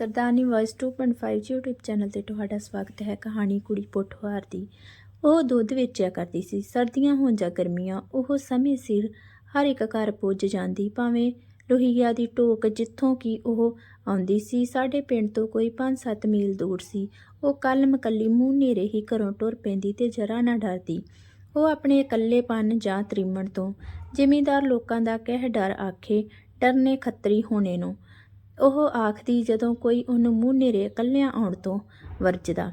ਸਰਦਾਰਨੀ voice 2.5 YouTube channel ਤੇ ਤੁਹਾਡਾ ਸਵਾਗਤ ਹੈ ਕਹਾਣੀ ਕੁੜੀ ਪੋਠਵਾਰ ਦੀ। ਉਹ ਦੁੱਧ ਵੇਚਿਆ ਕਰਦੀ ਸੀ। ਸਰਦੀਆਂ ਹੋਣ ਜਾਂ ਗਰਮੀਆਂ, ਉਹ ਸਮੇਂ ਸਿਰ ਹਰ ਇੱਕ ਘਰ ਪੁੱਜ ਜਾਂਦੀ। ਭਾਵੇਂ ਲੋਹੀਆ ਦੀ ਟੋਕ ਜਿੱਥੋਂ ਕਿ ਉਹ ਆਉਂਦੀ ਸੀ, ਸਾਡੇ ਪਿੰਡ ਤੋਂ ਕੋਈ 5-7 ਮੀਲ ਦੂਰ ਸੀ। ਉਹ ਕੱਲ ਮਕੱਲੀ ਮੂੰਹ ਨੇਰੇ ਹੀ ਘਰੋਂ ਟੁਰ ਪੈਂਦੀ ਤੇ ਜਰਾ ਨਾ ਡਰਦੀ। ਉਹ ਆਪਣੇ ਇਕੱਲੇਪਨ ਜਾਂ ਤ੍ਰਿਮਣ ਤੋਂ ਜ਼ਿਮੀਂਦਾਰ ਲੋਕਾਂ ਦਾ ਕਹਿ ਡਰ ਆਖੇ, ਡਰਨੇ ਖੱਤਰੀ ਹੋਣੇ ਨੂੰ। ਉਹ ਆਖਦੀ ਜਦੋਂ ਕੋਈ ਉਹਨੂੰ ਮੂੰਹ ਨੇਰੇ ਇਕੱਲਿਆਂ ਆਉਣ ਤੋਂ ਵਰਜਦਾ।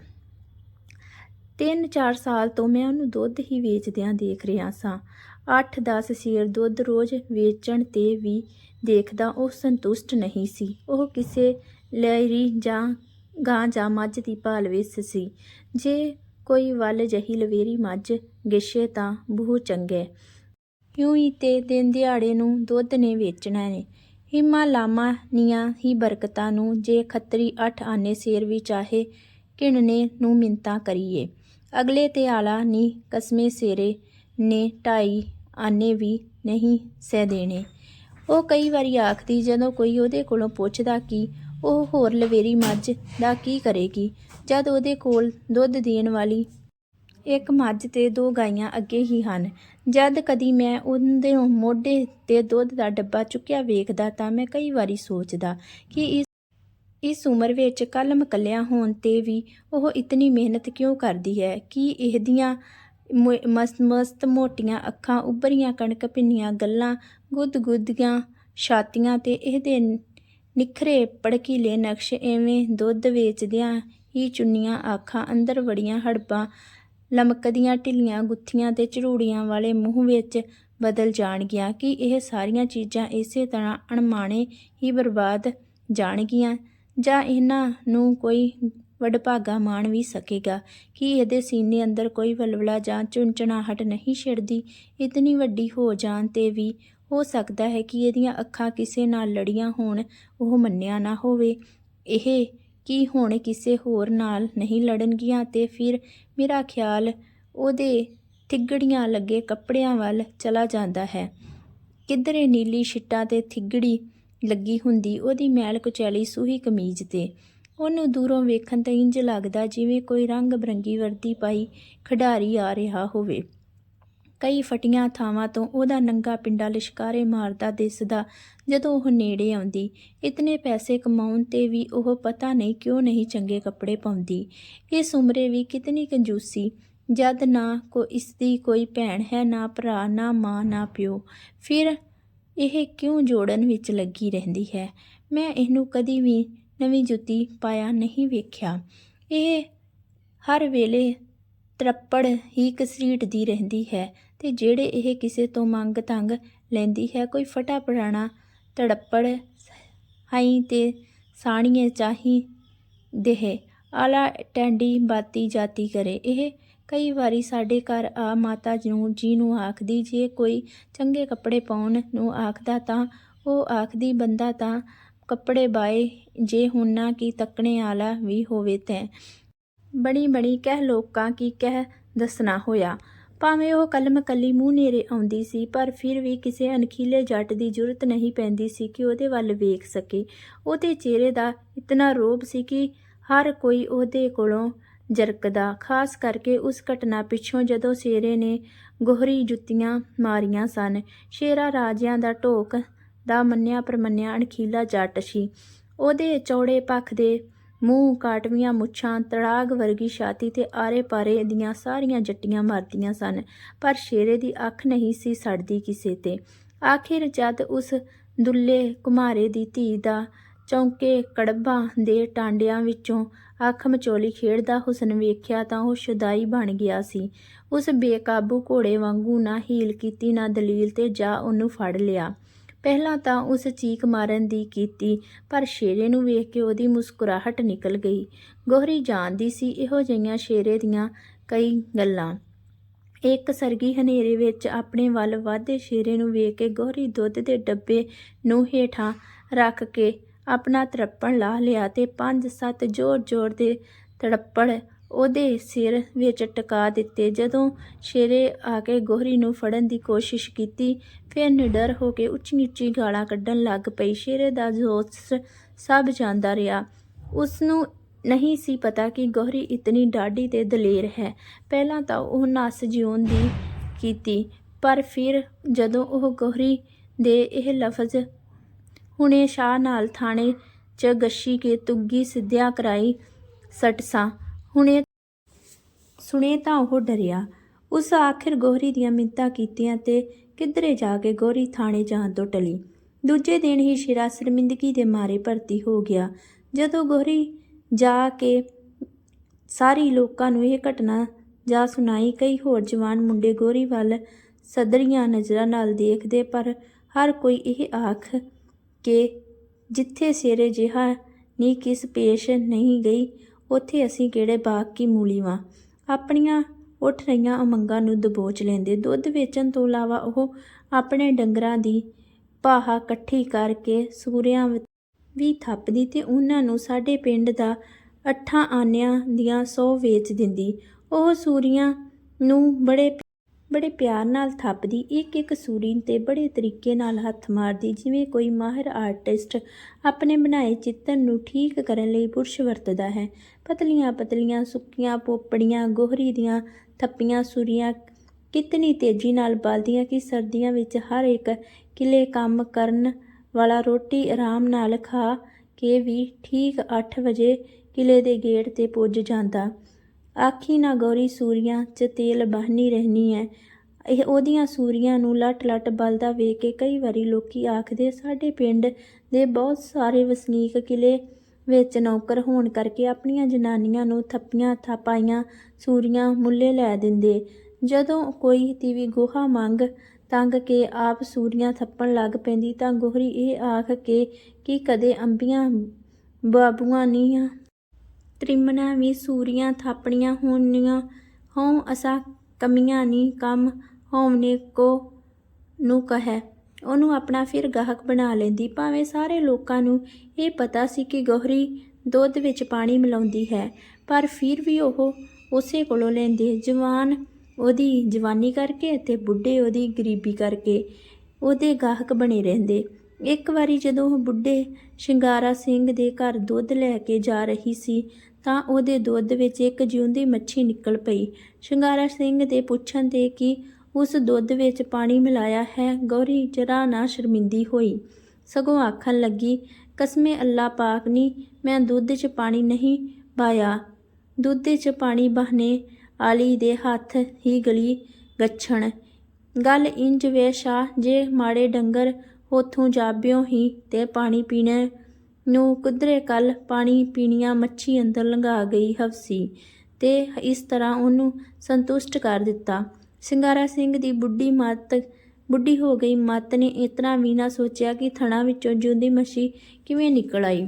ਤਿੰਨ ਚਾਰ ਸਾਲ ਤੋਂ ਮੈਂ ਉਹਨੂੰ ਦੁੱਧ ਹੀ ਵੇਚਦਿਆਂ ਦੇਖ ਰਿਹਾ ਸਾਂ। 8-10 ਸੀਰ ਦੁੱਧ ਰੋਜ਼ ਵੇਚਣ ਤੇ ਵੀ ਦੇਖਦਾ ਉਹ ਸੰਤੁਸ਼ਟ ਨਹੀਂ ਸੀ। ਉਹ ਕਿਸੇ ਲੈਰੀ ਜਾਂ ਗਾਂ ਜਾਂ ਮੱਝ ਦੀ ਭਾਲ ਵਿੱਚ ਸੀ। ਜੇ ਕੋਈ ਵੱਲ ਜਹੀ ਲਵੇਰੀ ਮੱਝ ਗਿੱਛੇ ਤਾਂ ਬਹੁਤ ਚੰਗੇ। ਕਿਉਂ ਹੀ ਤੇ ਦਿਨ ਦਿਹਾੜੇ ਨੂੰ ਦੁੱਧ ਨੇ ਵੇਚਣਾ ਨੇ ਹਿਮਾ ਲਾਮਾ ਨੀਆਂ ਹੀ ਬਰਕਤਾਂ ਨੂੰ ਜੇ ਖੱਤਰੀ ਅੱਠ ਆਨੇ ਸਿਰ ਵੀ ਚਾਹੇ ਘਿਣਨੇ ਨੂੰ ਮਿੰਤਾ ਕਰੀਏ। ਅਗਲੇ ਤੇ ਆਲਾ ਨੀ ਕਸਮੇ ਸੇਰੇ ਨੇ ਢਾਈ ਆਨੇ ਵੀ ਨਹੀਂ ਸਹਿ ਦੇਣੇ। ਉਹ ਕਈ ਵਾਰੀ ਆਖਦੀ, ਜਦੋਂ ਕੋਈ ਉਹਦੇ ਕੋਲੋਂ ਪੁੱਛਦਾ ਕਿ ਉਹ ਹੋਰ ਲਵੇਰੀ ਮੱਝ ਦਾ ਕੀ ਕਰੇਗੀ, ਜਦ ਉਹਦੇ ਕੋਲ ਦੁੱਧ ਦੇਣ ਵਾਲੀ ਇੱਕ ਮੱਝ ਤੇ ਦੋ ਗਾਈਆਂ ਅੱਗੇ ਹੀ ਹਨ। ਜਦ ਕਦੀ ਮੈਂ ਉਹਦੇ ਮੋਢੇ ਤੇ ਦੁੱਧ ਦਾ ਡੱਬਾ ਚੁੱਕਿਆ ਵੇਖਦਾ ਤਾਂ ਮੈਂ ਕਈ ਵਾਰੀ ਸੋਚਦਾ ਕਿ ਇਸ ਇਸ ਉਮਰ ਵਿੱਚ ਕੱਲ ਮਕੱਲਿਆਂ ਹੋਣ ਤੇ ਵੀ ਉਹ ਇਤਨੀ ਮਿਹਨਤ ਕਿਉਂ ਕਰਦੀ ਹੈ ਕਿ ਇਹਦੀਆਂ ਮਸਤ ਮਸਤ ਮੋਟੀਆਂ ਅੱਖਾਂ, ਉੱਭਰੀਆਂ ਕਣਕ ਭਿੰਨੀਆਂ ਗੱਲਾਂ ਗੁੱਦ-ਗੁੱਦੀਆਂ ਛਾਤੀਆਂ ਤੇ ਇਹਦੇ ਨਿਖਰੇ ਪੜਕੀਲੇ ਨਕਸ਼ ਐਵੇਂ ਦੁੱਧ ਵੇਚਦਿਆਂ ਹੀ ਚੁੰਨੀਆਂ, ਆਖਾਂ, ਅੰਦਰ ਵੜੀਆਂ ਹੜਬਾਂ ਲਮਕਦੀਆਂ ਢਿੱਲੀਆਂ ਗੁੱਥੀਆਂ ਤੇ ਝਰੂੜੀਆਂ ਵਾਲੇ ਮੂੰਹ ਵਿੱਚ ਬਦਲ ਜਾਣਗੀਆਂ ਕਿ ਇਹ ਸਾਰੀਆਂ ਚੀਜ਼ਾਂ ਇਸੇ ਤਰ੍ਹਾਂ ਅਣਮਾਣੇ ਹੀ ਬਰਬਾਦ ਜਾਣਗੀਆਂ। ਜਾਂ ਇਹਨਾਂ ਨੂੰ ਕੋਈ ਵਡਭਾਗਾ ਮਾਣ ਵੀ ਸਕੇਗਾ ਕਿ ਇਹਦੇ ਸੀਨੇ ਅੰਦਰ ਕੋਈ ਵਲਵਲਾ ਜਾਂ ਚੁੰਚਣਾਹਟ ਨਹੀਂ ਛਿੜਦੀ। ਇਤਨੀ ਵੱਡੀ ਹੋ ਜਾਣ ਤੇ ਵੀ ਹੋ ਸਕਦਾ ਹੈ ਕਿ ਇਹਦੀਆਂ ਅੱਖਾਂ ਕਿਸੇ ਨਾਲ ਲੜੀਆਂ ਹੋਣ, ਉਹ ਮੰਨਿਆ ਨਾ ਹੋਵੇ। ਇਹ ਕੀ ਹੁਣ ਕਿਸੇ ਹੋਰ ਨਾਲ ਨਹੀਂ ਲੜਨਗੀਆਂ ਤੇ ਫਿਰ ਮੇਰਾ ਖਿਆਲ ਉਹਦੇ ਥਿਗੜੀਆਂ ਲੱਗੇ ਕੱਪੜਿਆਂ ਵੱਲ ਚਲਾ ਜਾਂਦਾ ਹੈ। ਕਿਧਰੇ ਨੀਲੀ ਛਿੱਟਾਂ ਤੇ ਥਿਗੜੀ ਲੱਗੀ ਹੁੰਦੀ ਉਹਦੀ ਮੈਲ ਕੁਚੈਲੀ ਸੂਹੀ ਕਮੀਜ਼ ਤੇ। ਉਹਨੂੰ ਦੂਰੋਂ ਵੇਖਣ ਤੇ ਇੰਜ ਲੱਗਦਾ ਜਿਵੇਂ ਕੋਈ ਰੰਗ ਬਰੰਗੀ ਵਰਦੀ ਪਾਈ ਖਿਡਾਰੀ ਆ ਰਿਹਾ ਹੋਵੇ। ਕਈ ਫਟੀਆਂ ਥਾਵਾਂ ਤੋਂ ਉਹਦਾ ਨੰਗਾ ਪਿੰਡਾ ਲਿਸ਼ਕਾਰੇ ਮਾਰਦਾ ਦਿਸਦਾ ਜਦੋਂ ਉਹ ਨੇੜੇ ਆਉਂਦੀ। ਇਤਨੇ ਪੈਸੇ ਕਮਾਉਣ ਤੇ ਵੀ ਉਹ ਪਤਾ ਨਹੀਂ ਕਿਉਂ ਨਹੀਂ ਚੰਗੇ ਕੱਪੜੇ ਪਾਉਂਦੀ। ਇਸ ਉਮਰੇ ਵੀ ਕਿਤਨੀ ਕੰਜੂਸੀ। ਜਦ ਨਾ ਕੋ ਇਸ ਦੀ ਕੋਈ ਭੈਣ ਹੈ, ਨਾ ਭਰਾ, ਨਾ ਮਾਂ, ਨਾ ਪਿਓ। ਫਿਰ ਇਹ ਕਿਉਂ ਜੋੜਨ ਵਿੱਚ ਲੱਗੀ ਰਹਿੰਦੀ ਹੈ? ਮੈਂ ਇਹਨੂੰ ਕਦੀ ਵੀ ਨਵੀਂ ਜੁੱਤੀ ਪਾਇਆ ਨਹੀਂ ਵੇਖਿਆ। ਇਹ ਹਰ ਵੇਲੇ ਤਰੱਪੜ ਹੀ ਘਸੀਟਦੀ ਰਹਿੰਦੀ ਹੈ। ਤੇ ਜਿਹੜੇ ਇਹ ਕਿਸੇ ਤੋਂ ਮੰਗ ਤੰਗ ਲੈਂਦੀ ਹੈ, ਕੋਈ ਫਟਾ ਪੁਰਾਣਾ ਤੜੱਪੜ ਹਾਈ ਤੇ ਸਾਣੀਏ ਚਾਹੀ ਦੇਹ, ਆਲਾ ਟੈਂਡੀ ਬਾਤੀ ਜਾਤੀ ਕਰੇ। ਇਹ ਕਈ ਵਾਰੀ ਸਾਡੇ ਘਰ ਆ ਮਾਤਾ ਜੀ ਨੂੰ ਜੀ ਨੂੰ ਆਖਦੀ, ਜੇ ਕੋਈ ਚੰਗੇ ਕੱਪੜੇ ਪਾਉਣ ਨੂੰ ਆਖਦਾ ਤਾਂ ਉਹ ਆਖਦੀ, ਬੰਦਾ ਤਾਂ ਕੱਪੜੇ ਬਾਏ, ਜੇ ਹੁਣ ਨਾ ਕੀ ਤੱਕਣੇ ਆਲਾ ਵੀ ਹੋਵੇ ਤੈ। ਬੜੀ ਬੜੀ ਕਹਿ ਲੋਕਾਂ ਕੀ ਕਹਿ ਦੱਸਣਾ ਹੋਇਆ। ਭਾਵੇਂ ਉਹ ਕਲਮ ਕੱਲੀ ਮੂੰਹ ਨੇਰੇ ਆਉਂਦੀ ਸੀ, ਪਰ ਫਿਰ ਵੀ ਕਿਸੇ ਅਣਖੀਲੇ ਜੱਟ ਦੀ ਜ਼ਰੂਰਤ ਨਹੀਂ ਪੈਂਦੀ ਸੀ ਕਿ ਉਹਦੇ ਵੱਲ ਵੇਖ ਸਕੇ। ਉਹਦੇ ਚਿਹਰੇ ਦਾ ਇਤਨਾ ਰੋਬ ਸੀ ਕਿ ਹਰ ਕੋਈ ਉਹਦੇ ਕੋਲੋਂ ਜਰਕਦਾ, ਖਾਸ ਕਰਕੇ ਉਸ ਘਟਨਾ ਪਿੱਛੋਂ ਜਦੋਂ ਸ਼ੇਰੇ ਨੇ ਗੋਹਰੀ ਜੁੱਤੀਆਂ ਮਾਰੀਆਂ ਸਨ। ਸ਼ੇਰਾ ਰਾਜਿਆਂ ਦਾ ਢੋਕ ਦਾ ਮੰਨਿਆ ਪਰਮੰਨਿਆ ਅਣਖੀਲਾ ਜੱਟ ਸੀ। ਉਹਦੇ ਚੌੜੇ ਪੱਖ ਦੇ ਮੂੰਹ ਕਾਟਵੀਆਂ ਮੁੱਛਾਂ, ਤੜਾਗ ਵਰਗੀ ਛਾਤੀ ਤੇ ਆਰੇ ਪਾਰੇ ਦੀਆਂ ਸਾਰੀਆਂ ਜੱਟੀਆਂ ਮਾਰਦੀਆਂ ਸਨ, ਪਰ ਸ਼ੇਰੇ ਦੀ ਅੱਖ ਨਹੀਂ ਸੀ ਸੜਦੀ ਕਿਸੇ ਤੇ। ਆਖਿਰ ਜਦ ਉਸ ਦੁੱਲੇ ਕੁਮਾਰੇ ਦੀ ਧੀ ਦਾ ਚੌਂਕੇ ਕੜਬਾਂ ਦੇ ਟਾਂਡਿਆਂ ਵਿੱਚੋਂ ਅੱਖ ਮਚੋਲੀ ਖੇਡਦਾ ਹੁਸਨ ਵੇਖਿਆ ਤਾਂ ਉਹ ਸ਼ੁਦਾਈ ਬਣ ਗਿਆ ਸੀ। ਉਸ ਬੇਕਾਬੂ ਘੋੜੇ ਵਾਂਗੂ ਨਾ ਹੀਲ ਕੀਤੀ ਨਾ ਦਲੀਲ ਤੇ ਜਾ ਉਹਨੂੰ ਫੜ ਲਿਆ। ਪਹਿਲਾਂ ਤਾਂ ਉਸ ਚੀਕ ਮਾਰਨ ਦੀ ਕੀਤੀ, ਪਰ ਸ਼ੇਰੇ ਨੂੰ ਵੇਖ ਕੇ ਉਹਦੀ ਮੁਸਕਰਾਹਟ ਨਿਕਲ ਗਈ। ਗੋਹਰੀ ਜਾਣਦੀ ਸੀ ਇਹੋ ਜਿਹੀਆਂ ਸ਼ੇਰੇ ਦੀਆਂ ਕਈ ਗੱਲਾਂ। ਇੱਕ ਸਰਗੀ ਹਨੇਰੇ ਵਿੱਚ ਆਪਣੇ ਵੱਲ ਵਾਧੇ ਸ਼ੇਰੇ ਨੂੰ ਵੇਖ ਕੇ ਗੋਹਰੀ ਦੁੱਧ ਦੇ ਡੱਬੇ ਨੂੰ ਹੇਠਾਂ ਰੱਖ ਕੇ ਆਪਣਾ ਤਰੱਪਣ ਲਾ ਲਿਆ ਤੇ ਪੰਜ ਸੱਤ ਜ਼ੋਰ ਜ਼ੋਰ ਦੇ ਤੜੱਪੜ ਉਹਦੇ ਸਿਰ ਵਿੱਚ ਟਿਕਾ ਦਿੱਤੇ। ਜਦੋਂ ਸ਼ੇਰੇ ਆ ਕੇ ਗੋਹਰੀ ਨੂੰ ਫੜਨ ਦੀ ਕੋਸ਼ਿਸ਼ ਕੀਤੀ, ਫਿਰ ਨਿਡਰ ਹੋ ਕੇ ਉੱਚੀ ਉੱਚੀ ਗਾਲਾਂ ਕੱਢਣ ਲੱਗ ਪਈ। ਸ਼ੇਰੇ ਦਾ ਜੋਸ਼ ਸਭ ਜਾਂਦਾ ਰਿਹਾ। ਉਸ ਨੂੰ ਨਹੀਂ ਸੀ ਪਤਾ ਕਿ ਗੋਹਰੀ ਇਤਨੀ ਡਾਢੀ ਤੇ ਦਲੇਰ ਹੈ। ਪਹਿਲਾਂ ਤਾਂ ਉਹ ਨਸ ਜਿਉਣ ਦੀ ਕੀਤੀ, ਪਰ ਫਿਰ ਜਦੋਂ ਉਹ ਗੋਹਰੀ ਦੇ ਇਹ ਲਫ਼ਜ਼ ਹੁਣੇ ਸ਼ਾਹ ਨਾਲ ਥਾਣੇ 'ਚ ਗੱਸ਼ੀ ਕੇ ਤੁੱਗੀ ਸਿੱਧਿਆ ਕਰਾਈ ਸਟਸਾ ਹੁਣੇ ਸੁਣੇ ਤਾਂ ਉਹ ਡਰਿਆ। ਉਸ ਆਖਿਰ ਗੋਹਰੀ ਦੀਆਂ ਮਿੰਤਾਂ ਕੀਤੀਆਂ ਤੇ ਕਿਧਰੇ ਜਾ ਕੇ ਗੋਰੀ ਥਾਣੇ ਜਾਣ ਤੋਂ ਟਲੀ। ਦੂਜੇ ਦਿਨ ਹੀ ਸ਼ਿਰਾ ਸ਼ਰਮਿੰਦਗੀ ਦੇ ਮਾਰੇ ਭਰਤੀ ਹੋ ਗਿਆ। ਜਦੋਂ ਗੋਰੀ ਜਾ ਕੇ ਸਾਰੀ ਲੋਕਾਂ ਨੂੰ ਇਹ ਘਟਨਾ ਜਾ ਸੁਣਾਈ, ਕਈ ਹੋਰ ਜਵਾਨ ਮੁੰਡੇ ਗੋਰੀ ਵੱਲ ਸਦਰੀਆਂ ਨਜ਼ਰਾਂ ਨਾਲ ਦੇਖਦੇ, ਪਰ ਹਰ ਕੋਈ ਇਹ ਆਖ ਕਿ ਜਿੱਥੇ ਸਿਰੇ ਜਿਹਾ ਨੀ ਕਿਸ ਪੇਸ਼ ਨਹੀਂ ਗਈ ਉੱਥੇ ਅਸੀਂ ਕਿਹੜੇ ਬਾਗ ਕੀ ਮੂਲੀ ਵਾਂ? ਆਪਣੀਆਂ ਉੱਠ ਰਹੀਆਂ ਉਮੰਗਾਂ ਨੂੰ ਦਬੋਚ ਲੈਂਦੇ। ਦੁੱਧ ਵੇਚਣ ਤੋਂ ਇਲਾਵਾ ਉਹ ਆਪਣੇ ਡੰਗਰਾਂ ਦੀ ਪਾਹਾ ਇਕੱਠੀ ਕਰਕੇ ਸੂਰਿਆਂ ਵੀ ਥੱਪਦੀ ਤੇ ਉਹਨਾਂ ਨੂੰ ਸਾਡੇ ਪਿੰਡ ਦਾ ਅੱਠਾਂ ਆਨਿਆਂ ਦੀਆਂ 100 ਵੇਚ ਦਿੰਦੀ। ਉਹ ਸੂਰੀਆਂ ਨੂੰ ਬੜੇ ਬੜੇ ਪਿਆਰ ਨਾਲ ਥੱਪਦੀ ਇੱਕ ਇੱਕ ਸੂਰੀ ਤੇ ਬੜੇ ਤਰੀਕੇ ਨਾਲ ਹੱਥ ਮਾਰਦੀ, ਜਿਵੇਂ ਕੋਈ ਮਾਹਿਰ ਆਰਟਿਸਟ ਆਪਣੇ ਬਣਾਏ ਚਿੱਤਰ ਨੂੰ ਠੀਕ ਕਰਨ ਲਈ ਬੁਰਸ਼ ਵਰਤਦਾ ਹੈ। ਪਤਲੀਆਂ ਪਤਲੀਆਂ, ਸੁੱਕੀਆਂ ਪੋਪੜੀਆਂ, ਗੋਹਰੀ ਦੀਆਂ ਥੱਪੀਆਂ, ਸੂਰੀਆਂ ਕਿਤਨੀ ਤੇਜ਼ੀ ਨਾਲ ਬਲਦੀਆਂ ਕਿ ਸਰਦੀਆਂ ਵਿੱਚ ਹਰ ਇੱਕ ਕਿਲੇ ਕੰਮ ਕਰਨ ਵਾਲਾ ਰੋਟੀ ਆਰਾਮ ਨਾਲ ਖਾ ਕੇ ਵੀ ਠੀਕ 8 ਵਜੇ ਕਿਲੇ ਦੇ ਗੇਟ ਤੇ ਪੁੱਜ ਜਾਂਦਾ। ਆਖੀ ਨਾ ਗੌਰੀ ਸੂਰੀਆਂ 'ਚ ਤੇਲ ਬਹਨੀ ਰਹਿਣੀ ਹੈ ਇਹ ਉਹਦੀਆਂ ਸੂਰੀਆਂ ਨੂੰ ਲਟ ਲਟ ਬਲਦਾ ਵੇਖ ਕੇ ਕਈ ਵਾਰੀ ਲੋਕੀ ਆਖਦੇ, ਸਾਡੇ ਪਿੰਡ ਦੇ ਬਹੁਤ ਸਾਰੇ ਵਸਨੀਕ ਕਿਲੇ ਵਿੱਚ ਨੌਕਰ ਹੋਣ ਕਰਕੇ ਆਪਣੀਆਂ ਜਨਾਨੀਆਂ ਨੂੰ ਥੱਪੀਆਂ ਥਾਪਾਈਆਂ ਸੂਰੀਆਂ ਮੁੱਲੇ ਲੈ ਦਿੰਦੇ। ਜਦੋਂ ਕੋਈ ਤੀਵੀ ਗੋਹਾ ਮੰਗ ਤੰਗ ਕੇ ਆਪ ਸੂਰੀਆਂ ਥੱਪਣ ਲੱਗ ਪੈਂਦੀ ਤਾਂ ਗੋਹਰੀ ਇਹ ਆਖ ਕੇ ਕਿ ਕਦੇ ਅੰਬੀਆਂ, ਬਾਬੂਆਂ ਨਹੀਂ ਤ੍ਰਿਮਣਾ ਵੀ ਸੂਰੀਆਂ ਥਾਪਣੀਆਂ ਹੋਣੀਆਂ। ਹੋਂ ਅਸਾ ਕਮੀਆਂ ਨਹੀਂ ਕੰਮ ਹੋਵਨੇ ਕੋ ਨੂੰ ਕਹੈ। ਉਹਨੂੰ ਆਪਣਾ ਫਿਰ ਗਾਹਕ ਬਣਾ ਲੈਂਦੀ। ਭਾਵੇਂ ਸਾਰੇ ਲੋਕਾਂ ਨੂੰ ਇਹ ਪਤਾ ਸੀ ਕਿ ਗੋਹਰੀ ਦੁੱਧ ਵਿੱਚ ਪਾਣੀ ਮਿਲਾਉਂਦੀ ਹੈ, ਪਰ ਫਿਰ ਵੀ ਉਹ ਉਸੇ ਕੋਲੋਂ ਲੈਂਦੇ ਜਵਾਨ ਉਹਦੀ ਜਵਾਨੀ ਕਰਕੇ ਅਤੇ ਬੁੱਢੇ ਉਹਦੀ ਗਰੀਬੀ ਕਰਕੇ ਉਹਦੇ ਗਾਹਕ ਬਣੇ ਰਹਿੰਦੇ। ਇੱਕ ਵਾਰੀ ਜਦੋਂ ਉਹ ਬੁੱਢੇ ਸ਼ਿੰਗਾਰਾ ਸਿੰਘ ਦੇ ਘਰ ਦੁੱਧ ਲੈ ਕੇ ਜਾ ਰਹੀ ਸੀ, ਤਾਂ ਉਹਦੇ ਦੁੱਧ ਵਿੱਚ ਇੱਕ ਜਿਉਂਦੀ ਮੱਛੀ ਨਿਕਲ ਪਈ। ਸ਼ਿੰਗਾਰਾ ਸਿੰਘ ਦੇ ਪੁੱਛਣ ਤੇ ਕਿ ਉਸ ਦੁੱਧ ਵਿੱਚ ਪਾਣੀ ਮਿਲਾਇਆ ਹੈ, ਗੌਰੀ ਜਰਾ ਨਾ ਸ਼ਰਮਿੰਦੀ ਹੋਈ। ਸਗੋਂ ਆਖਣ ਲੱਗੀ, ਕਸਮੇ ਅੱਲਾ ਪਾਕ ਨੀ, ਮੈਂ ਦੁੱਧ 'ਚ ਪਾਣੀ ਨਹੀਂ ਪਾਇਆ। ਦੁੱਧ 'ਚ ਪਾਣੀ ਬਹਨੇ ਆਲੀ ਦੇ ਹੱਥ ਹੀ ਗਲੀ ਗੱਛਣ। ਗੱਲ ਇੰਜ ਵੇ ਸ਼ਾਹ, ਜੇ ਮਾੜੇ ਡੰਗਰ ਉਥੋਂ ਜਾਬਿਓ ਹੀ ਤੇ ਪਾਣੀ ਪੀਣੇ। ਨੂੰ ਕੁਦਰੇ ਕੱਲ ਪਾਣੀ ਪੀਣੀਆਂ ਮੱਛੀ ਅੰਦਰ ਲੰਘਾ ਗਈ ਹਫਸੀ ਤੇ ਇਸ ਤਰ੍ਹਾਂ ਉਹਨੂੰ ਸੰਤੁਸ਼ਟ ਕਰ ਦਿੱਤਾ। ਸਿੰਗਾਰਾ ਸਿੰਘ ਦੀ ਬੁੱਢੀ ਮੱਤ, ਬੁੱਢੀ ਹੋ ਗਈ ਮੱਤ ਨੇ ਇਤਨਾ ਵੀ ਨਾ ਸੋਚਿਆ ਕਿ ਥਣਾ ਵਿੱਚੋਂ ਜਿਉਂਦੀ ਮੱਛੀ ਕਿਵੇਂ ਨਿਕਲ ਆਈ।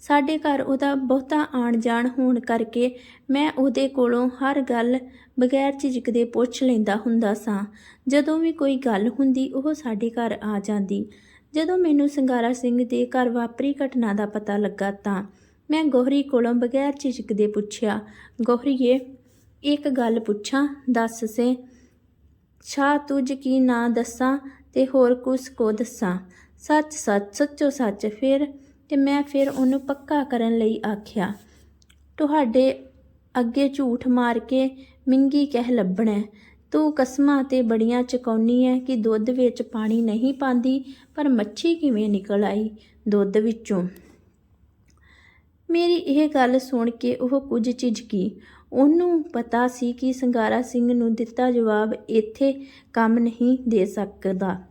ਸਾਡੇ ਘਰ ਉਹਦਾ ਬਹੁਤਾ ਆਣ ਜਾਣ ਹੋਣ ਕਰਕੇ ਮੈਂ ਉਹਦੇ ਕੋਲੋਂ ਹਰ ਗੱਲ ਬਗੈਰ ਝਿਜਕਦੇ ਪੁੱਛ ਲੈਂਦਾ ਹੁੰਦਾ ਸਾਂ। ਜਦੋਂ ਵੀ ਕੋਈ ਗੱਲ ਹੁੰਦੀ, ਉਹ ਸਾਡੇ ਘਰ ਆ ਜਾਂਦੀ। ਜਦੋਂ ਮੈਨੂੰ ਸੰਗਾਰਾ ਸਿੰਘ ਦੇ ਘਰ ਵਾਪਰੀ ਘਟਨਾ ਦਾ ਪਤਾ ਲੱਗਾ ਤਾਂ ਮੈਂ ਗੋਹਰੀ ਕੋਲੋਂ ਬਗੈਰ ਝਿਜਕਦੇ ਪੁੱਛਿਆ, ਗੋਹਰੀਏ, ਇੱਕ ਗੱਲ ਪੁੱਛਾਂ, ਦੱਸ ਸੇ। ਛਾ ਤੁਝ ਕੀ ਨਾ ਦੱਸਾਂ ਤੇ ਹੋਰ ਕੁਸ ਕੋ ਦੱਸਾਂ? ਸੱਚ ਸੱਚ, ਸੱਚੋ ਸੱਚ ਫਿਰ। ਤੇ ਮੈਂ ਫਿਰ ਉਹਨੂੰ ਪੱਕਾ ਕਰਨ ਲਈ ਆਖਿਆ, ਤੁਹਾਡੇ ਅੱਗੇ ਝੂਠ ਮਾਰ ਕੇ ਮਿੰਗੀ ਕਹਿ ਲੱਭਣਾ। ਤੂੰ ਕਸਮਾਂ ਤੇ ਬੜੀਆਂ ਚਕਾਉਣੀ ਹੈ ਕਿ ਦੁੱਧ ਵਿੱਚ ਪਾਣੀ ਨਹੀਂ ਪਾਉਂਦੀ ਪਰ ਮੱਛੀ ਕਿਵੇਂ ਨਿਕਲ ਆਈ ਦੁੱਧ ਵਿੱਚੋਂ? ਮੇਰੀ ਇਹ ਗੱਲ ਸੁਣ ਕੇ ਉਹ ਕੁਝ ਝਿਜਕੀ। ਉਹਨੂੰ ਪਤਾ ਸੀ ਕਿ ਸੰਗਾਰਾ ਸਿੰਘ ਨੂੰ ਦਿੱਤਾ ਜਵਾਬ ਇੱਥੇ ਕੰਮ ਨਹੀਂ ਦੇ ਸਕਦਾ।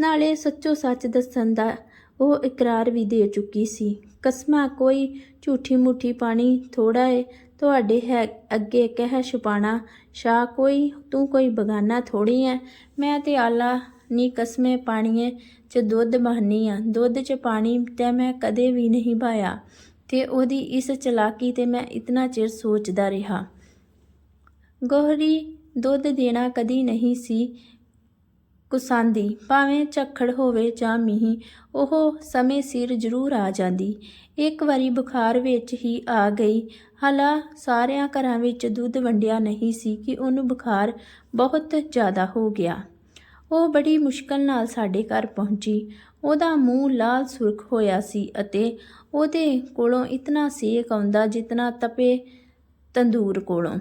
ਨਾਲੇ ਸੱਚੋ ਸੱਚ ਦੱਸਣ ਦਾ ਉਹ ਇਕਰਾਰ ਵੀ ਦੇ ਚੁੱਕੀ ਸੀ। ਕਸਮਾਂ ਕੋਈ ਝੂਠੀ ਮੁੱਠੀ ਪਾਣੀ ਥੋੜਾ ਏ ਤੁਹਾਡੇ ਹੈ ਅੱਗੇ ਕਹਿ ਛੁਪਾਣਾ ਸ਼ਾ ਕੋਈ, ਤੂੰ ਕੋਈ ਬਗਾਨਾ ਥੋੜੀ ਐ। ਮੈਂ ਤੇ ਆਲਾ ਨੀ ਕਸਮੇ ਪਾਣੀਏ ਚ ਦੁੱਧ ਬਹਨੀ ਆ। ਦੁੱਧ ਚ ਪਾਣੀ ਤੇ ਮੈਂ ਕਦੇ ਵੀ ਨਹੀਂ ਪਾਇਆ ਤੇ ਉਹਦੀ ਇਸ ਚਲਾਕੀ ਤੇ ਮੈਂ ਇਤਨਾ ਚਿਰ ਸੋਚਦਾ ਰਿਹਾ। ਗੋਹਰੀ ਦੁੱਧ ਦੇਣਾ ਕਦੀ ਨਹੀਂ ਸੀ। ਕੁਸਾਂਦੀ, ਭਾਵੇਂ ਝੱਖੜ ਹੋਵੇ ਜਾਂ ਮੀਂਹ, ਉਹ ਸਮੇਂ ਸਿਰ ਜ਼ਰੂਰ ਆ ਜਾਂਦੀ। ਇੱਕ ਵਾਰੀ ਬੁਖਾਰ ਵਿੱਚ ਹੀ ਆ ਗਈ। ਹਾਲਾ, ਸਾਰਿਆਂ ਘਰਾਂ ਵਿੱਚ ਦੁੱਧ ਵੰਡਿਆ ਨਹੀਂ ਸੀ ਕਿ ਉਹਨੂੰ ਬੁਖਾਰ ਬਹੁਤ ਜ਼ਿਆਦਾ ਹੋ ਗਿਆ। ਉਹ ਬੜੀ ਮੁਸ਼ਕਲ ਨਾਲ ਸਾਡੇ ਘਰ ਪਹੁੰਚੀ। ਉਹਦਾ ਮੂੰਹ ਲਾਲ ਸੁਰਖ ਹੋਇਆ ਸੀ ਅਤੇ ਉਹਦੇ ਕੋਲੋਂ ਇਤਨਾ ਸੇਕ ਆਉਂਦਾ ਜਿਤਨਾ ਤਪੇ ਤੰਦੂਰ ਕੋਲੋਂ।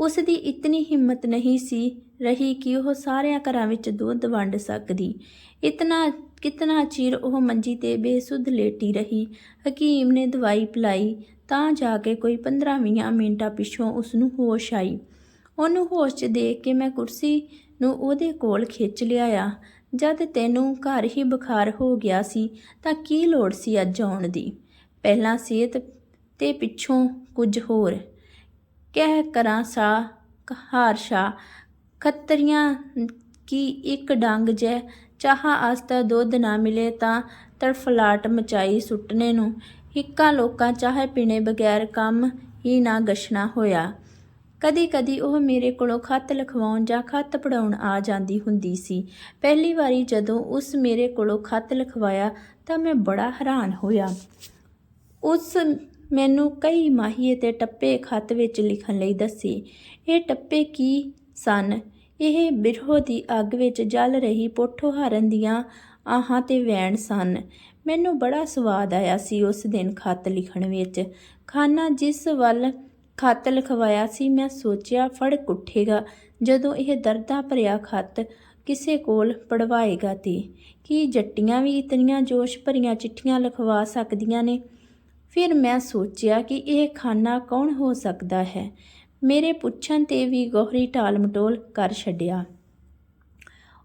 ਉਸ ਦੀ ਇਤਨੀ ਹਿੰਮਤ ਨਹੀਂ ਸੀ ਰਹੀ ਕਿ ਉਹ ਸਾਰਿਆਂ ਘਰਾਂ ਵਿੱਚ ਦੁੱਧ ਵੰਡ ਸਕਦੀ। ਇਤਨਾ, ਕਿਤਨਾ ਚਿਰ ਉਹ ਮੰਜੀ ਤੇ ਬੇਸੁੱਧ ਲੇਟੀ ਰਹੀ, ਹਕੀਮ ਨੇ ਦਵਾਈ ਪਿਲਾਈ, ਤਾਂ ਜਾ ਕੇ ਕੋਈ 15-20 ਮਿੰਟਾਂ ਪਿੱਛੋਂ ਉਸ ਨੂੰ ਹੋਸ਼ ਆਈ। ਉਹਨੂੰ ਹੋਸ਼ 'ਚ ਦੇਖ ਕੇ ਮੈਂ ਕੁਰਸੀ ਨੂੰ ਉਹਦੇ ਕੋਲ ਖਿੱਚ ਲਿਆਇਆ। ਜਦ ਤੈਨੂੰ ਘਰ ਹੀ ਬੁਖਾਰ ਹੋ ਗਿਆ ਸੀ, ਤਾਂ ਕੀ ਲੋੜ ਸੀ ਅੱਜ ਆਉਣ ਦੀ? ਪਹਿਲਾਂ ਸਿਹਤ ਤੇ ਪਿੱਛੋਂ ਕੁਝ ਹੋਰ। ਕਹਿ ਕਰਾਂ ਸਾ ਹਾਰ ਸ਼ਾ ਖੱਤਰੀਆਂ ਕੀ ਇੱਕ ਡੰਗ ਜੈ? ਚਾਹ ਆਸਤਾ ਦੁੱਧ ਨਾ ਮਿਲੇ ਤਾਂ ਤੜਫਲਾਟ ਮਚਾਈ ਸੁੱਟਨੇ ਨੂੰ। ਹਿੱਕਾ ਲੋਕਾਂ ਚਾਹੇ ਪੀਣੇ ਬਗੈਰ ਕੰਮ ਹੀ ਨਾ ਗਸ਼ਣਾ ਹੋਇਆ। ਕਦੀ ਕਦੀ ਉਹ ਮੇਰੇ ਕੋਲੋਂ ਖੱਤ ਲਿਖਵਾਉਣ ਜਾਂ ਖੱਤ ਪੜਾਉਣ ਆ ਜਾਂਦੀ ਹੁੰਦੀ ਸੀ। ਪਹਿਲੀ ਵਾਰੀ ਜਦੋਂ ਉਸ ਮੇਰੇ ਕੋਲੋਂ ਖੱਤ ਲਿਖਵਾਇਆ ਤਾਂ ਮੈਂ ਬੜਾ ਹੈਰਾਨ ਹੋਇਆ। ਉਸ ਮੈਨੂੰ ਕਈ ਮਾਹੀਏ ਤੇ ਟੱਪੇ ਖੱਤ ਵਿੱਚ ਲਿਖਣ ਲਈ ਦੱਸੀ, ਇਹ ਟੱਪੇ ਕੀ ਸਨ? ਇਹ ਬਿਰਹੋ ਦੀ ਅੱਗ ਵਿੱਚ ਜਲ ਰਹੀ ਪੋਠੋ ਹਾਰਨ ਦੀਆਂ ਆਹਾਂ ਤੇ ਵੈਣ ਸਨ। ਮੈਨੂੰ ਬੜਾ ਸਵਾਦ ਆਇਆ ਸੀ ਉਸ ਦਿਨ ਖੱਤ ਲਿਖਣ ਵਿੱਚ। ਖਾਨਾ ਜਿਸ ਵੱਲ ਖੱਤ ਲਿਖਵਾਇਆ ਸੀ, ਮੈਂ ਸੋਚਿਆ, ਫੜ ਉੱਠੇਗਾ ਜਦੋਂ ਇਹ ਦਰਦਾਂ ਭਰਿਆ ਖੱਤ ਕਿਸੇ ਕੋਲ ਪੜਵਾਏਗਾ ਤੇ। ਕੀ ਜੱਟੀਆਂ ਵੀ ਇਤਨੀਆਂ ਜੋਸ਼ ਭਰੀਆਂ ਚਿੱਠੀਆਂ ਲਿਖਵਾ ਸਕਦੀਆਂ ਨੇ? ਫਿਰ ਮੈਂ ਸੋਚਿਆ ਕਿ ਇਹ ਖਾਨਾ ਕੌਣ ਹੋ ਸਕਦਾ ਹੈ? ਮੇਰੇ ਪੁੱਛਣ ਤੇ ਵੀ ਗੋਹਰੀ ਟਾਲ ਮਟੋਲ ਕਰ ਛੱਡਿਆ।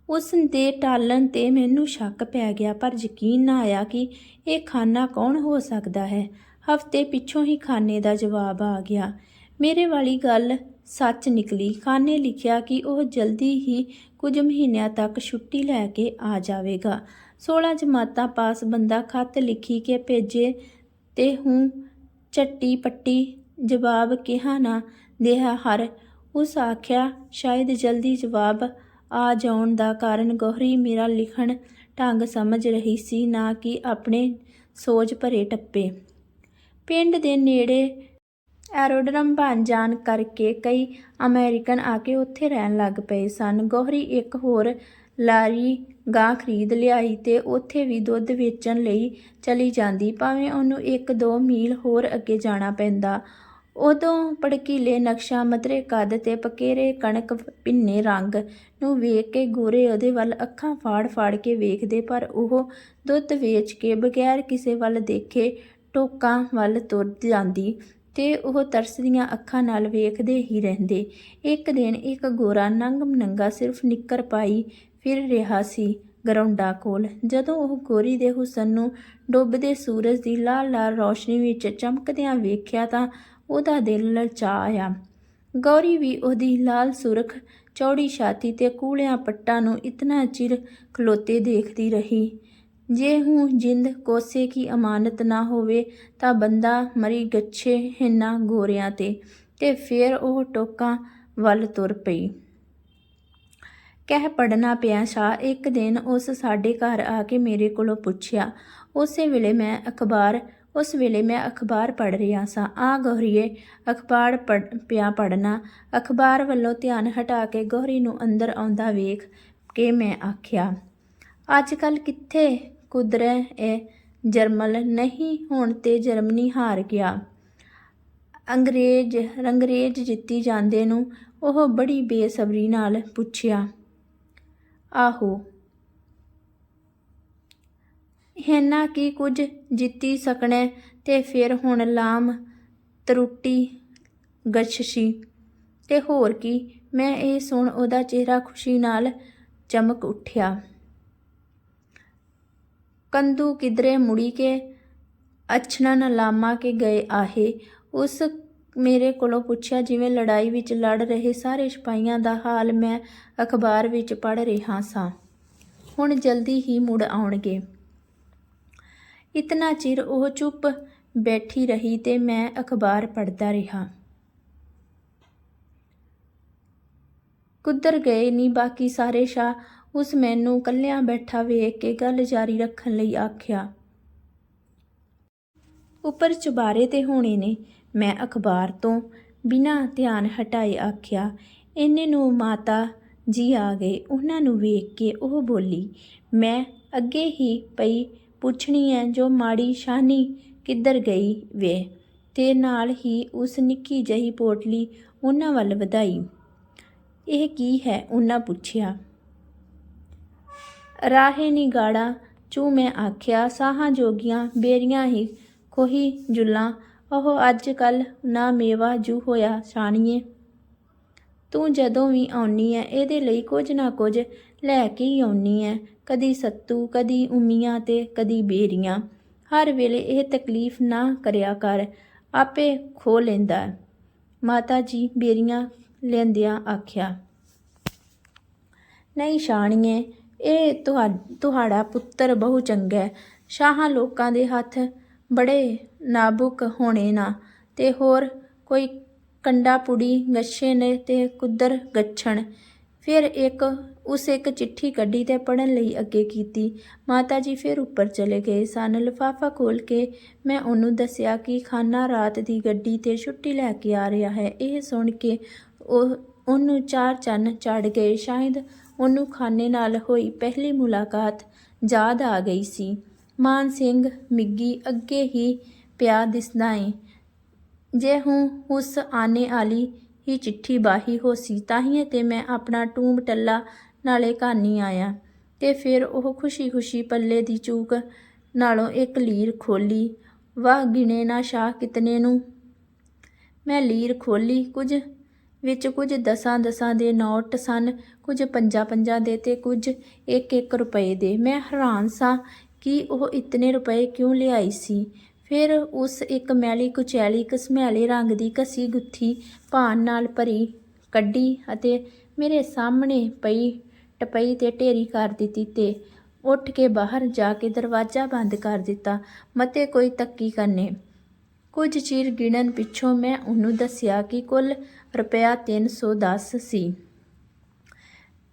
ਉਸ ਦੇ ਟਾਲਣ ਤੇ ਮੈਨੂੰ ਸ਼ੱਕ ਪੈ ਗਿਆ, ਪਰ ਯਕੀਨ ਨਾ ਆਇਆ ਕਿ ਇਹ ਖਾਨਾ ਕੌਣ ਹੋ ਸਕਦਾ ਹੈ। ਹਫ਼ਤੇ ਪਿੱਛੋਂ ਹੀ ਖਾਨੇ ਦਾ ਜਵਾਬ ਆ ਗਿਆ। ਮੇਰੇ ਵਾਲੀ ਗੱਲ ਸੱਚ ਨਿਕਲੀ। ਖਾਨੇ ਲਿਖਿਆ ਕਿ ਉਹ ਜਲਦੀ ਹੀ ਕੁਝ ਮਹੀਨਿਆਂ ਤੱਕ ਛੁੱਟੀ ਲੈ ਕੇ ਆ ਜਾਵੇਗਾ। 16 ਜਮਾਤਾਂ ਪਾਸ ਬੰਦਾ ਖੱਤ ਲਿਖੀ ਕੇ ਭੇਜੇ ਤੇ ਹੂੰ ਚੱਟੀ ਪੱਟੀ ਜਵਾਬ ਕਿਹਾ ਨਾ ਦੇਹਾ ਹਰ। ਉਸ ਆਖਿਆ, ਸ਼ਾਇਦ ਜਲਦੀ ਜਵਾਬ ਆ ਜਾਣ ਦਾ ਕਾਰਨ ਗੋਹਰੀ ਮੇਰਾ ਲਿਖਣ ਢੰਗ ਸਮਝ ਰਹੀ ਸੀ, ਨਾ ਕਿ ਆਪਣੇ ਸੋਚ ਭਰੇ ਟੱਪੇ। ਪਿੰਡ ਦੇ ਨੇੜੇ ਐਰੋਡਰਮ ਬਣ ਜਾਣ ਕਰਕੇ ਕਈ ਅਮਰੀਕਨ ਆ ਕੇ ਉੱਥੇ ਰਹਿਣ ਲੱਗ ਪਏ ਸਨ। ਗੋਹਰੀ ਇੱਕ ਹੋਰ ਲਾਰੀ ਗਾਂ ਖਰੀਦ ਲਿਆਈ ਤੇ ਉੱਥੇ ਵੀ ਦੁੱਧ ਵੇਚਣ ਲਈ ਚਲੀ ਜਾਂਦੀ। ਭਾਵੇਂ ਉਹਨੂੰ ਇੱਕ ਦੋ ਮੀਲ ਹੋਰ ਅੱਗੇ ਜਾਣਾ ਪੈਂਦਾ ਉਦੋਂ ਭੜਕੀਲੇ ਨਕਸ਼ਾ ਮਧਰੇ ਕੱਦ ਤੇ ਪਕੇਰੇ ਕਣਕ ਭਿੰਨੇ ਰੰਗ ਨੂੰ ਵੇਖ ਕੇ ਗੋਰੇ ਉਹਦੇ ਵੱਲ ਅੱਖਾਂ ਫਾੜ-ਫਾੜ ਕੇ ਵੇਖਦੇ, ਪਰ ਉਹ ਦੁੱਧ ਵੇਚ ਕੇ ਬਗੈਰ ਕਿਸੇ ਵੱਲ ਦੇਖੇ ਟੋਕਾਂ ਵੱਲ ਤੁਰ ਜਾਂਦੀ ਤੇ ਉਹ ਤਰਸਦੀਆਂ ਅੱਖਾਂ ਨਾਲ ਵੇਖਦੇ ਹੀ ਰਹਿੰਦੇ। ਇੱਕ ਦਿਨ ਇੱਕ ਗੋਰਾ ਨੰਗ ਨੰਗਾ ਸਿਰਫ ਨਿੱਕਰ ਪਾਈ ਫਿਰ ਰਿਹਾ ਸੀ ਗਰਾਉਂਡਾ ਕੋਲ। ਜਦੋਂ ਉਹ ਗੋਰੀ ਦੇ ਹੁਸਨ ਨੂੰ ਡੁੱਬਦੇ ਸੂਰਜ ਦੀ ਲਾਲ ਲਾਲ ਰੌਸ਼ਨੀ ਵਿੱਚ ਚਮਕਦਿਆਂ ਵੇਖਿਆ ਤਾਂ ਉਹਦਾ ਦਿਲ ਲਲਚਾ ਆਇਆ ਗੌਰੀ ਵੀ ਉਹਦੀ ਲਾਲ ਸੁਰਖ, ਚੌੜੀ ਛਾਤੀ ਤੇ ਕੂਲਿਆਂ ਪੱਟਾਂ ਨੂੰ ਇਤਨਾ ਚਿਰ ਖਲੋਤੇ ਦੇਖਦੀ ਰਹੀ। ਜੇ ਹੂੰ ਜਿੰਦ ਕੋਸੇ ਕੀ ਅਮਾਨਤ ਨਾ ਹੋਵੇ, ਤਾਂ ਬੰਦਾ ਮਰੀ ਗੱਛੇ ਹਿੰਨਾ ਗੋਰਿਆਂ ਤੇ ਤੇ ਫਿਰ ਉਹ ਟੋਕਾਂ ਵੱਲ ਤੁਰ ਪਈ। ਕਹਿ ਪੜਨਾ ਪਿਆ ਸ਼ਾ ਇੱਕ ਦਿਨ ਉਸ ਸਾਡੇ ਘਰ ਆ ਕੇ ਮੇਰੇ ਕੋਲੋਂ ਪੁੱਛਿਆ। ਉਸੇ ਵੇਲੇ ਮੈਂ ਅਖਬਾਰ ਉਸ ਵੇਲੇ ਮੈਂ ਅਖਬਾਰ ਪੜ੍ਹ ਰਿਹਾ ਸਾਂ। ਆ ਗੋਹਰੀਏ, ਅਖਬਾਰ ਪੜ੍ਹ ਪਿਆ ਪੜਨਾ ਅਖਬਾਰ ਵੱਲੋਂ ਧਿਆਨ ਹਟਾ ਕੇ ਗੋਹਰੀ ਨੂੰ ਅੰਦਰ ਆਉਂਦਾ ਵੇਖ ਕੇ ਮੈਂ ਆਖਿਆ ਅੱਜ ਕੱਲ ਕਿੱਥੇ ਕੁਦਰੇ ਇਹ ਜਰਮਲ? ਨਹੀਂ, ਹੁਣ ਤੇ ਜਰਮਨੀ ਹਾਰ ਗਿਆ। ਅੰਗਰੇਜ਼, ਰੰਗਰੇਜ਼ ਜਿੱਤੀ ਜਾਂਦੇ ਨੂੰ ਉਹ ਬੜੀ ਬੇਸਬਰੀ ਨਾਲ ਪੁੱਛਿਆ, ਆਹੋ ਹੈਨਾ ਕੀ ਕੁਝ ਜਿੱਤੀ ਸਕਣੇ ਤੇ ਫਿਰ ਹੁਣ ਲਾਮ ਤਰੁੱਟੀ ਗਛਸ਼ੀ। ਤੇ ਹੋਰ ਕੀ, ਮੈਂ ਇਹ ਸੁਣ ਉਹਦਾ ਚਿਹਰਾ ਖੁਸ਼ੀ ਨਾਲ ਚਮਕ ਉੱਠਿਆ। ਕੰਦੂ ਕਿਧਰੇ ਮੁੜੀ ਕੇ ਅਛਣਨ ਲਾਮਾ ਕੇ ਗਏ ਆਹੇ। ਉਸ ਮੇਰੇ ਕੋਲੋਂ ਪੁੱਛਿਆ, ਜਿਵੇਂ ਲੜਾਈ ਵਿੱਚ ਲੜ ਰਹੇ ਸਾਰੇ ਸਿਪਾਹੀਆਂ ਦਾ ਹਾਲ ਮੈਂ ਅਖਬਾਰ ਵਿੱਚ ਪੜ੍ਹ ਰਿਹਾ ਸਾਂ। ਹੁਣ ਜਲਦੀ ਹੀ ਮੁੜ ਆਉਣਗੇ। ਇਤਨਾ ਚਿਰ ਉਹ ਚੁੱਪ ਬੈਠੀ ਰਹੀ ਤੇ ਮੈਂ ਅਖਬਾਰ ਪੜ੍ਹਦਾ ਰਿਹਾ। ਕੁੱਧਰ ਗਏ ਨਹੀਂ ਬਾਕੀ ਸਾਰੇ ਸ਼ਾ ਉਸ ਮੈਨੂੰ ਕੱਲਿਆਂ ਬੈਠਾ ਵੇਖ ਕੇ ਗੱਲ ਜਾਰੀ ਰੱਖਣ ਲਈ ਆਖਿਆ। ਉੱਪਰ ਚੁਬਾਰੇ ਤੇ ਹੋਣੇ ਨੇ, ਮੈਂ ਅਖਬਾਰ ਤੋਂ ਬਿਨਾਂ ਧਿਆਨ ਹਟਾਏ ਆਖਿਆ ਇੰਨੇ ਨੂੰ ਮਾਤਾ ਜੀ ਆ ਗਏ, ਉਹਨਾਂ ਨੂੰ ਵੇਖ ਕੇ ਉਹ ਬੋਲੀ, ਮੈਂ ਅੱਗੇ ਹੀ ਪਈ ਪੁੱਛਣੀ ਐ, ਜੋ ਮਾੜੀ ਸ਼ਾਨੀ ਕਿੱਧਰ ਗਈ ਵੇ। ਤੇ ਨਾਲ ਹੀ ਉਸ ਨਿੱਕੀ ਜਹੀ ਪੋਟਲੀ ਉਹਨਾਂ ਵੱਲ ਵਧਾਈ। ਇਹ ਕੀ ਹੈ? ਉਹਨਾਂ ਪੁੱਛਿਆ। ਰਾਹੇ ਨਿਗਾੜਾ ਚੂ ਮੈਂ ਆਖਿਆ, ਸਾਹਾਂ ਜੋਗੀਆਂ ਬੇਰੀਆਂ ਹੀ ਕੋਹੀ ਜੁੱਲਾਂ। ਉਹ ਅੱਜ ਕੱਲ ਨਾ ਮੇਵਾ ਜੂ ਹੋਇਆ ਛਾਣੀਏ ਤੂੰ ਜਦੋਂ ਵੀ ਆਉਣੀ ਐ, ਇਹਦੇ ਲਈ ਕੁਝ ਨਾ ਕੁਝ ਲੈ ਕੇ ਹੀ ਆਉਣੀ ਐ। ਕਦੀ ਸੱਤੂ, ਕਦੀ ਉਮੀਆਂ ਤੇ ਕਦੀ ਬੇਰੀਆਂ। ਹਰ ਵੇਲੇ ਇਹ ਤਕਲੀਫ ਨਾ ਕਰਿਆ ਕਰ। ਆਪੇ ਖੋ ਲੈਂਦਾ। ਮਾਤਾ ਜੀ ਬੇਰੀਆਂ ਲੈਂਦਿਆਂ ਆਖਿਆ, ਨਹੀਂ ਸ਼ਾਣੀਏ, ਇਹ ਤੁਹਾ, ਤੁਹਾਡਾ ਪੁੱਤਰ ਬਹੁ ਚੰਗਾ ਸ਼ਾਹਾਂ ਲੋਕਾਂ ਦੇ ਹੱਥ ਬੜੇ ਨਾਬੁਕ ਹੋਣੇ ਨਾ। ਤੇ ਹੋਰ ਕੋਈ ਕੰਡਾ ਪੁੜੀ, ਗੱਛੇ ਨੇ ਤੇ ਕੁਦਰ ਗੱਛਣ। ਫਿਰ ਇੱਕ ਉਸ ਇੱਕ ਚਿੱਠੀ ਕੱਢੀ ਤੇ ਪੜਨ ਲਈ ਅੱਗੇ ਕੀਤੀ। ਮਾਤਾ ਜੀ ਫਿਰ ਉੱਪਰ ਚਲੇ ਗਏ। ਸਨ ਲਿਫਾਫਾ ਖੋਲ ਕੇ ਮੈਂ ਉਹਨੂੰ ਦੱਸਿਆ ਕਿ ਖਾਨਾ ਰਾਤ ਦੀ ਗੱਡੀ ਤੇ ਛੁੱਟੀ ਲੈ ਕੇ ਆ ਰਿਹਾ ਹੈ। ਇਹ ਸੁਣ ਕੇ ਉਹ, ਉਹਨੂੰ ਚਾਰ ਚੰਨ ਚੜ ਗਏ। ਸ਼ਾਇਦ ਉਹਨੂੰ ਖਾਨੇ ਨਾਲ ਹੋਈ ਪਹਿਲੀ ਮੁਲਾਕਾਤ ਯਾਦ ਆ ਗਈ ਸੀ। ਮਾਨ ਸਿੰਘ, ਮਿੱਗੀ ਅੱਗੇ ਹੀ ਪਿਆ ਦਿਸਦਾ ਏ ਜੇ ਹੂੰ ਉਸ ਆਨੇ ਵਾਲੀ ਹੀ ਚਿੱਠੀ ਬਾਹੀ ਹੋਸੀ ਤਾਹੀਏ ਤੇ ਮੈਂ ਆਪਣਾ ਟੂੰਬ ਟੱਲਾ ਨਾਲੇ ਕਾਨੀ ਆਇਆ। ਤੇ ਫਿਰ ਉਹ ਖੁਸ਼ੀ-ਖੁਸ਼ੀ ਪੱਲੇ ਦੀ ਚੂਕ ਨਾਲੋਂ ਇੱਕ ਲੀਰ ਖੋਲੀ ਵਾਹ, ਗਿਣੇ ਨਾ ਸ਼ਾਹ ਕਿਤਨੇ ਨੂੰ। ਮੈਂ ਲੀਰ ਖੋਲੀ ਕੁਝ, ਵਿੱਚ ਕੁਝ ਦਸਾਂ ਦਸਾਂ ਦੇ ਨੋਟ ਸਨ, ਕੁਝ ਪੰਜਾਂ ਪੰਜਾਂ ਦੇ ਤੇ ਕੁਝ ਇੱਕ ਇੱਕ ਰੁਪਏ ਦੇ। ਮੈਂ ਹੈਰਾਨ ਸਾਂ ਕਿ ਉਹ ਇਤਨੇ ਰੁਪਏ ਕਿਉਂ ਲਿਆਈ ਸੀ। ਫਿਰ ਉਸ ਇੱਕ ਮੈਲੀ ਕੁਚੈਲੀ ਕਸਮੈਲੇ ਰੰਗ ਦੀ ਕਸੀ ਗੁੱਥੀ ਭਾਨ ਨਾਲ ਭਰੀ ਕੱਢੀ ਅਤੇ ਮੇਰੇ ਸਾਹਮਣੇ ਪਈ ਟਪਈ ਤੇ ਢੇਰੀ ਕਰ ਦਿੱਤੀ ਤੇ ਉੱਠ ਕੇ ਬਾਹਰ ਜਾ ਕੇ ਦਰਵਾਜ਼ਾ ਬੰਦ ਕਰ ਦਿੱਤਾ। ਮਤੇ ਕੋਈ ਤੱਕੀ ਕਰਨੇ ਕੁਝ ਚਿਰ ਗਿਣਨ ਪਿੱਛੋਂ ਮੈਂ ਉਹਨੂੰ ਦੱਸਿਆ ਕਿ ਕੁੱਲ ਰੁਪਇਆ 310 ਸੀ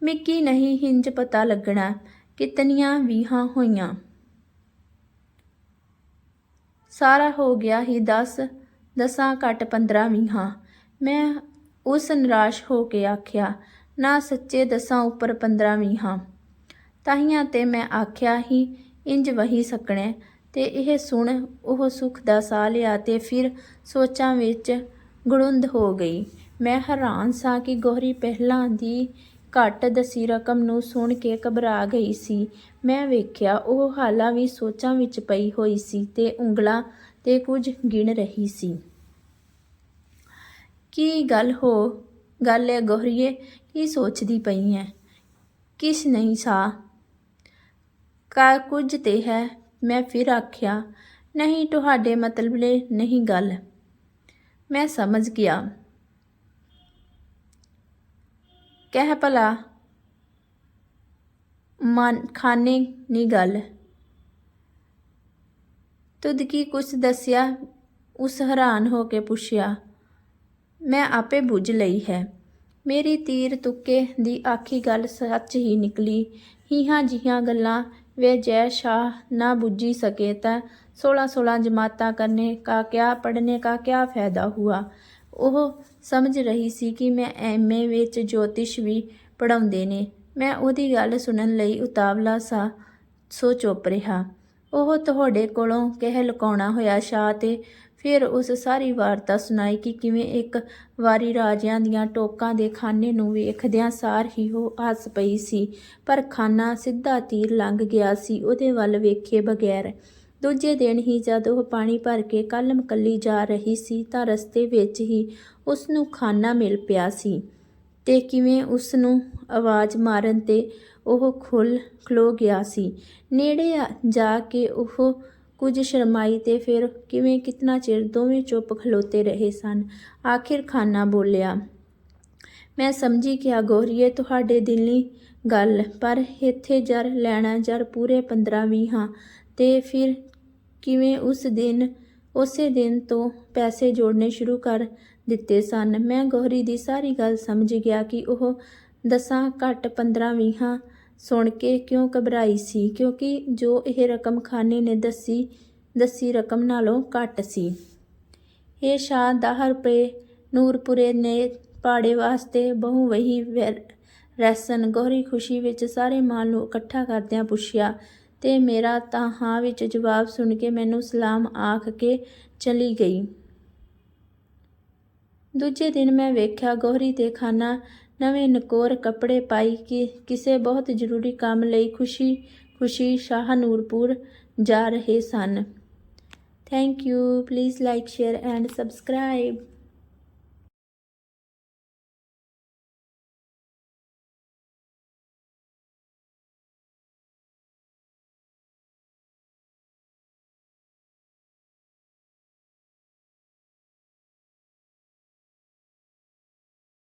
ਮਿੱਕੀ ਨਹੀਂ ਹਿੰਜ ਪਤਾ ਲੱਗਣਾ ਕਿਤਨੀਆਂ ਵੀਹਾਂ ਹੋਈਆਂ। ਸਾਰਾ ਹੋ ਗਿਆ ਹੀ 10 ਦਸਾਂ ਘੱਟ 15 ਵੀਹਾਂ। ਮੈਂ ਉਸ ਨਿਰਾਸ਼ ਹੋ ਕੇ ਆਖਿਆ ਨਾ ਸੱਚੇ ਦਸਾਂ ਉੱਪਰ 15 ਵੀਹਾਂ ਤਾਹੀਆਂ ਤੇ ਮੈਂ ਆਖਿਆ ਹੀ, ਇੰਜ ਵਹੀ ਸਕਣੇ। ਤੇ ਇਹ ਸੁਣ ਉਹ ਸੁਖ ਦਾ ਸਾਹ ਲਿਆ ਤੇ ਫਿਰ ਸੋਚਾਂ ਵਿੱਚ ਗੁੜੁੰਦ ਹੋ ਗਈ। ਮੈਂ ਹੈਰਾਨ ਸਾਂ ਕਿ ਗੋਹਰੀ ਪਹਿਲਾਂ ਦੀ ਘੱਟ ਦਸੀ ਰਕਮ ਨੂੰ ਸੁਣ ਕੇ ਘਬਰਾ ਗਈ ਸੀ। ਮੈਂ ਵੇਖਿਆ ਉਹ ਹਾਲਾਂ ਵੀ ਸੋਚਾਂ ਵਿੱਚ ਪਈ ਹੋਈ ਸੀ ਤੇ ਉਂਗਲਾਂ ਤੇ ਕੁਝ ਗਿਣ ਰਹੀ ਸੀ। ਕੀ ਗੱਲ ਹੋ, ਗੱਲ ਹੈ ਗੋਹਰੀਏ? ਕੀ ਸੋਚਦੀ ਪਈ ਹੈ ਕਿਸ ਨਹੀਂ ਸਾ ਕਾ ਕੁਝ ਤੇ ਹੈ ਮੈਂ ਫਿਰ ਆਖਿਆ ਨਹੀਂ ਤੁਹਾਡੇ ਮਤਲਬ ਲਈ ਨਹੀਂ ਗੱਲ ਮੈਂ ਸਮਝ ਗਿਆ ਕਹਿ ਭਲਾ ਮਨ ਖਾਨੇ ਨੀ ਗੱਲ ਤੁਦ ਕੀ ਕੁਛ ਦੱਸਿਆ ਉਸ ਹੈਰਾਨ ਹੋ ਕੇ ਪੁੱਛਿਆ ਮੈਂ ਆਪੇ ਬੁੱਝ ਲਈ ਹੈ ਮੇਰੀ ਤੀਰ ਤੁੱਕੇ ਦੀ ਆਖੀ ਗੱਲ ਸੱਚ ਹੀ ਨਿਕਲੀ। ਹੀਹਾਂ ਜਿਹੀਆਂ ਗੱਲਾਂ ਵੇ ਜੈ ਸ਼ਾਹ ਨਾ ਬੁੱਝੀ ਸਕੇ ਤਾਂ 16 16 ਜਮਾਤਾਂ ਕਰਨੇ ਕਾ ਕਿਆ ਪੜਨੇ ਕਾ ਕਿਆ ਫਾਇਦਾ ਹੁਆ। ਉਹ ਸਮਝ ਰਹੀ ਸੀ ਕਿ ਮੈਂ ਐਮਏ ਵਿੱਚ ਜੋਤਿਸ਼ ਵੀ ਪੜਾਉਂਦੇ ਨੇ। ਮੈਂ ਉਹਦੀ ਗੱਲ ਸੁਣਨ ਲਈ ਉਤਾਵਲਾ ਸਾ ਸੋ ਚੁੱਪ ਰਿਹਾ। ਉਹ ਤੁਹਾਡੇ ਕੋਲੋਂ ਕਹਿ ਲੁਕਾਉਣਾ ਹੋਇਆ ਸ਼ਾਹ ਤੇ ਫਿਰ ਉਸ ਸਾਰੀ ਵਾਰਤਾ ਸੁਣਾਈ ਕਿ ਕਿਵੇਂ ਇੱਕ ਵਾਰੀ ਰਾਜਿਆਂ ਦੀਆਂ ਟੋਕਾਂ ਦੇ ਖਾਨੇ ਨੂੰ ਵੇਖਦਿਆਂ ਸਾਰ ਹੀ ਉਹ ਹੱਸ ਪਈ ਸੀ। ਪਰ ਖਾਨਾ ਸਿੱਧਾ ਤੀਰ ਲੰਘ ਗਿਆ ਸੀ ਉਹਦੇ ਵੱਲ ਵੇਖੇ ਬਗੈਰ। ਦੂਜੇ ਦਿਨ ਹੀ ਜਦ ਉਹ ਪਾਣੀ ਭਰ ਕੇ ਕਲਮ ਮਕੱਲੀ ਜਾ ਰਹੀ ਸੀ ਤਾਂ ਰਸਤੇ ਵਿੱਚ ਹੀ ਉਸ ਨੂੰ ਖਾਨਾ ਮਿਲ ਪਿਆ ਸੀ ਤੇ ਕਿਵੇਂ ਉਸ ਨੂੰ ਆਵਾਜ਼ ਮਾਰਨ ਤੇ ਉਹ ਖੁੱਲ ਖਲੋ ਗਿਆ ਸੀ। ਨੇੜੇ ਜਾ ਕੇ ਉਹ ਕੁਝ ਸ਼ਰਮਾਈ ਤੇ ਫਿਰ ਕਿਵੇਂ ਕਿਤਨਾ ਚਿਰ ਦੋਵੇਂ ਚੁੱਪ ਖਲੋਤੇ ਰਹੇ ਸਨ। ਆਖਿਰ ਖਾਨਾ ਬੋਲਿਆ, ਮੈਂ ਸਮਝੀ ਕਿ ਗੋਰੀਏ ਤੁਹਾਡੇ ਦਿਲੀ ਗੱਲ, ਪਰ ਇੱਥੇ ਜਰ ਲੈਣਾ ਜਰ ਪੂਰੇ 15 ਵੀਹ ਹਾਂ। ਤੇ ਫਿਰ ਕਿਵੇਂ ਉਸ ਦਿਨ, ਉਸੇ ਦਿਨ ਤੋਂ ਪੈਸੇ ਜੋੜਨੇ ਸ਼ੁਰੂ ਕਰ ਦਿੱਤੇ ਸਨ। ਮੈਂ ਗੋਹਰੀ ਦੀ ਸਾਰੀ ਗੱਲ ਸਮਝ ਗਿਆ ਕਿ ਉਹ ਦਸਾਂ ਘੱਟ 15 ਵੀਹਾਂ ਸੁਣ ਕੇ ਕਿਉਂ ਘਬਰਾਈ ਸੀ? ਕਿਉਂਕਿ ਜੋ ਇਹ ਰਕਮ ਖਾਨੇ ਨੇ ਦੱਸੀ ਦੱਸੀ ਰਕਮ ਨਾਲੋਂ ਘੱਟ ਸੀ। ਇਹ ਸ਼ਾਹ 10 ਰੁਪਏ ਨੂਰਪੁਰੇ ਨੇ ਪਾੜੇ ਵਾਸਤੇ ਬਹੁ ਵਹੀ ਵੈ- ਰੈਸਨ ਗੋਰੀ ਖੁਸ਼ੀ ਵਿੱਚ ਸਾਰੇ ਮਾਲ ਨੂੰ ਇਕੱਠਾ ਕਰਦਿਆਂ ਪੁੱਛਿਆ, ਤੇ ਮੇਰਾ ਤਾਂ ਹਾਂ ਵਿੱਚ ਜਵਾਬ ਸੁਣ ਕੇ ਮੈਨੂੰ ਸਲਾਮ ਆਖ ਕੇ ਚਲੀ ਗਈ। ਦੂਜੇ ਦਿਨ ਮੈਂ ਵੇਖਿਆ ਗੋਹਰੀ ਤੇ ਖਾਨਾ ਨਵੇਂ ਨਕੋਰ ਕੱਪੜੇ ਪਾਈ ਕਿ ਕਿਸੇ ਬਹੁਤ ਜ਼ਰੂਰੀ ਕੰਮ ਲਈ ਖੁਸ਼ੀ ਖੁਸ਼ੀ ਸ਼ਾਹਨੂਰਪੁਰ ਜਾ ਰਹੇ ਸਨ। Thank you please like share and subscribe